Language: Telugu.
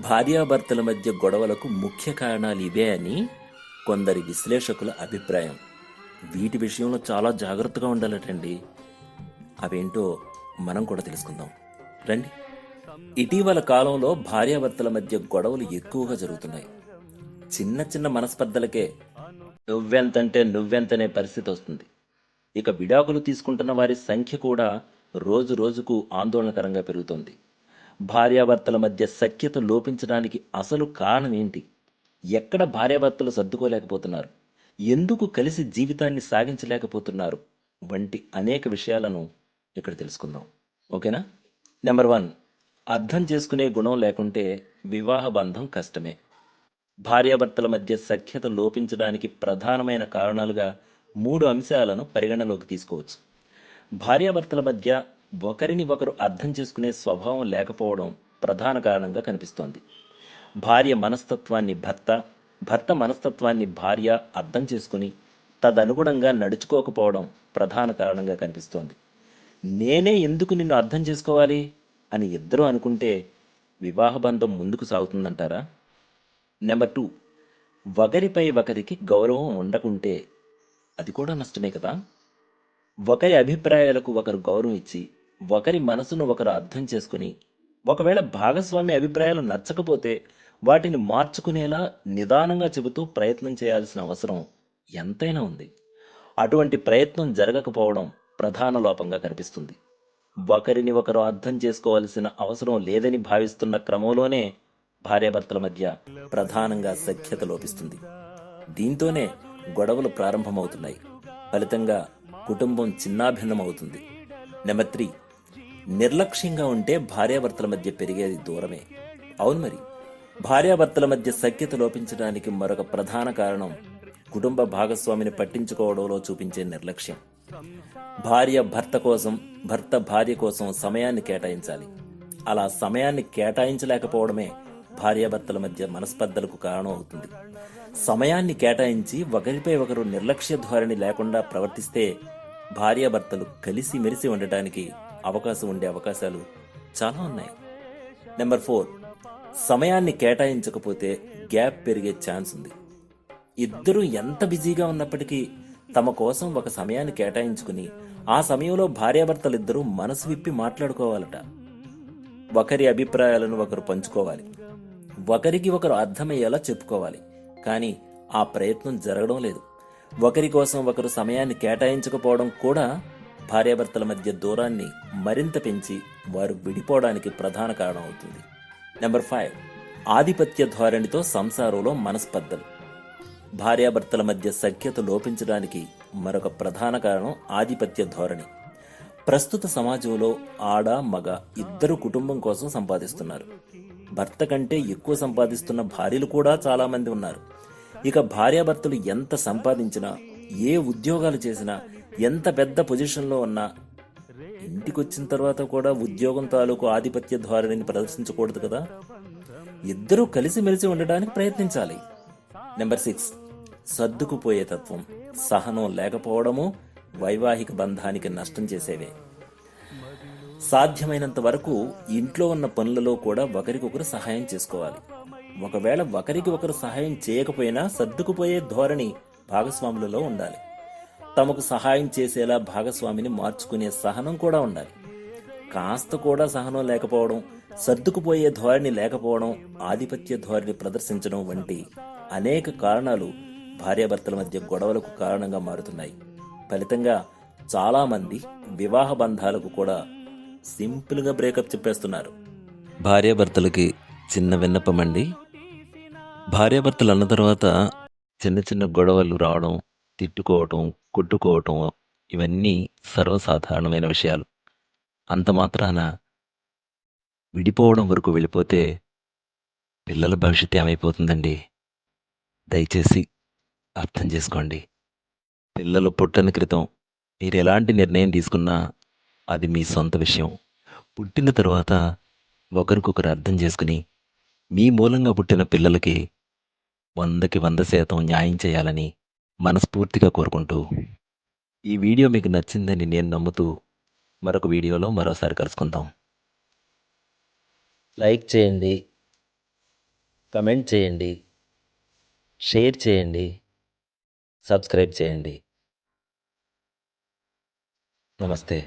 భార్యాభర్తల మధ్య గొడవలకు ముఖ్య కారణాలు ఇవే అని కొందరి విశ్లేషకుల అభిప్రాయం. వీటి విషయంలో చాలా జాగ్రత్తగా ఉండాలటండి. అవేంటో మనం కూడా తెలుసుకుందాం. రండి. ఇటీవల కాలంలో భార్యాభర్తల మధ్య గొడవలు ఎక్కువగా జరుగుతున్నాయి. చిన్న చిన్న మనస్పర్ధలకే నువ్వెంతంటే నువ్వెంతనే పరిస్థితి వస్తుంది. ఇక విడాకులు తీసుకుంటున్న వారి సంఖ్య కూడా రోజు రోజుకు ఆందోళనకరంగా పెరుగుతోంది. భార్యాభర్తల మధ్య సఖ్యత లోపించడానికి అసలు కారణం ఏంటి? ఎక్కడ భార్యాభర్తలు సర్దుకోలేకపోతున్నారు? ఎందుకు కలిసి జీవితాన్ని సాగించలేకపోతున్నారు? వంటి అనేక విషయాలను ఇక్కడ తెలుసుకుందాం. ఓకేనా? నెంబర్ వన్ అర్థం చేసుకునే గుణం లేకుంటే వివాహ బంధం కష్టమే. భార్యాభర్తల మధ్య సఖ్యత లోపించడానికి ప్రధానమైన కారణాలుగా మూడు అంశాలను పరిగణలోకి తీసుకోవచ్చు. భార్యాభర్తల మధ్య ఒకరిని ఒకరు అర్థం చేసుకునే స్వభావం లేకపోవడం ప్రధాన కారణంగా కనిపిస్తోంది. భార్య మనస్తత్వాన్ని భర్త భర్త మనస్తత్వాన్ని భార్య అర్థం చేసుకుని తదనుగుణంగా నడుచుకోకపోవడం ప్రధాన కారణంగా కనిపిస్తోంది. నేనే ఎందుకు నిన్ను అర్థం చేసుకోవాలి? అని ఇద్దరూ అనుకుంటే వివాహ బంధం ముందుకు సాగుతుందంటారా? Number two. ఒకరిపై ఒకరికి గౌరవం ఉండకుంటే అది కూడా నష్టమే కదా? ఒకరి అభిప్రాయాలకు ఒకరు గౌరవం ఇచ్చి ఒకరి మనసును ఒకరు అర్థం చేసుకుని ఒకవేళ భాగస్వామి అభిప్రాయాలు నచ్చకపోతే వాటిని మార్చుకునేలా నిదానంగా చెబుతూ ప్రయత్నం చేయాల్సిన అవసరం ఎంతైనా ఉంది. అటువంటి ప్రయత్నం జరగకపోవడం ప్రధాన లోపంగా కనిపిస్తుంది. ఒకరిని ఒకరు అర్థం చేసుకోవాల్సిన అవసరం లేదని భావిస్తున్న క్రమంలోనే భార్యాభర్తల మధ్య ప్రధానంగా సఖ్యత లోపిస్తుంది. దీంతోనే గొడవలు ప్రారంభమవుతున్నాయి. ఫలితంగా కుటుంబం చిన్నాభిన్నమవుతుంది. నెంబర్ త్రీ నిర్లక్ష్యంగా ఉంటే భార్యాభర్తల మధ్య పెరిగేది దూరమే. అవును మరి. భార్యాభర్తల మధ్య సఖ్యత లోపించడానికి మరొక ప్రధాన కారణం కుటుంబ భాగస్వామిని పట్టించుకోవడంలో చూపించే నిర్లక్ష్యం. భార్య భర్త కోసం భర్త భార్య కోసం సమయాన్ని కేటాయించాలి. అలా సమయాన్ని కేటాయించలేకపోవడమే భార్యాభర్తల మధ్య మనస్పర్ధలకు కారణం అవుతుంది. సమయాన్ని కేటాయించి ఒకరిపై ఒకరు నిర్లక్ష్య ధోరణి లేకుండా ప్రవర్తిస్తే భార్యాభర్తలు కలిసి మెరిసి ఉండటానికి అవకాశం ఉండే అవకాశాలు చాలా ఉన్నాయి. నెంబర్ ఫోర్ సమయాన్ని కేటాయించకపోతే గ్యాప్ పెరిగే ఛాన్స్ ఉంది. ఇద్దరూ ఎంత బిజీగా ఉన్నప్పటికీ తమ కోసం ఒక సమయాన్ని కేటాయించుకుని ఆ సమయంలో భార్యాభర్తలిద్దరూ మనసు విప్పి మాట్లాడుకోవాలట. ఒకరి అభిప్రాయాలను ఒకరు పంచుకోవాలి. ఒకరికి ఒకరు అర్థమయ్యేలా చెప్పుకోవాలి. కానీ ఆ ప్రయత్నం జరగడం లేదు. ఒకరి కోసం ఒకరు సమయాన్ని కేటాయించకపోవడం కూడా భార్యాభర్తల మధ్య దూరాన్ని మరింత పెంచి వారు విడిపోవడానికి ప్రధాన కారణం అవుతుంది. నెంబర్ ఫైవ్ ఆధిపత్య ధోరణితో సంసారంలో మనస్పర్ధలు. భార్యాభర్తల మధ్య సఖ్యత లోపించడానికి మరొక ప్రధాన కారణం ఆధిపత్య ధోరణి. ప్రస్తుత సమాజంలో ఆడ మగ ఇద్దరు కుటుంబం కోసం సంపాదిస్తున్నారు. భర్త కంటే ఎక్కువ సంపాదిస్తున్న భార్యలు కూడా చాలామంది ఉన్నారు. ఇక భార్యాభర్తలు ఎంత సంపాదించినా ఏ ఉద్యోగాలు చేసినా ఎంత పెద్ద పొజిషన్లో ఉన్నా ఇంటికొచ్చిన తర్వాత కూడా ఉద్యోగం తాలూకు ఆధిపత్య ధోరణిని ప్రదర్శించకూడదు కదా. ఇద్దరూ కలిసిమెలిసి ఉండడానికి ప్రయత్నించాలి. నెంబర్ సిక్స్ సర్దుకుపోయే తత్వం. సహనం లేకపోవడము వైవాహిక బంధానికి నష్టం చేసేవే. సాధ్యమైనంత వరకు ఇంట్లో ఉన్న పనులలో కూడా ఒకరికొకరు సహాయం చేసుకోవాలి. ఒకవేళ ఒకరికి ఒకరు సహాయం చేయకపోయినా సర్దుకుపోయే ధోరణి భాగస్వాములలో ఉండాలి. తమకు సహాయం చేసేలా భాగస్వామిని మార్చుకునే సహనం కూడా ఉండాలి. కాస్త కూడా సహనం లేకపోవడం సర్దుకుపోయే ధోరణి లేకపోవడం ఆధిపత్య ధోరణి ప్రదర్శించడం వంటి అనేక కారణాలు భార్యాభర్తల మధ్య గొడవలకు కారణంగా మారుతున్నాయి. ఫలితంగా చాలామంది వివాహ బంధాలకు కూడా సింపుల్గా బ్రేకప్ చెప్పేస్తున్నారు. భార్యాభర్తలకి చిన్న విన్నపం అండి భార్యాభర్తలు అన్న తర్వాత చిన్న చిన్న గొడవలు రావడం తిట్టుకోవటం కొట్టుకోవటం ఇవన్నీ సర్వసాధారణమైన విషయాలు. అంత మాత్రాన విడిపోవడం వరకు వెళ్ళిపోతే పిల్లల భవిష్యత్తు ఏమైపోతుందండి? దయచేసి అర్థం చేసుకోండి. పిల్లలు పుట్టని క్రితం మీరు ఎలాంటి నిర్ణయం తీసుకున్నా అది మీ సొంత విషయం. పుట్టిన తర్వాత ఒకరికొకరు అర్థం చేసుకుని మీ మూలంగా పుట్టిన పిల్లలకి వందకి వంద శాతం న్యాయం చేయాలని మనస్ఫూర్తిగా కోరుకుంటూ ఈ వీడియో మీకు నచ్చిందని నేను నమ్ముతూ మరొక వీడియోలో మరోసారి కలుసుకుందాం. లైక్ చేయండి కమెంట్ చేయండి షేర్ చేయండి సబ్స్క్రైబ్ చేయండి. నమస్తే.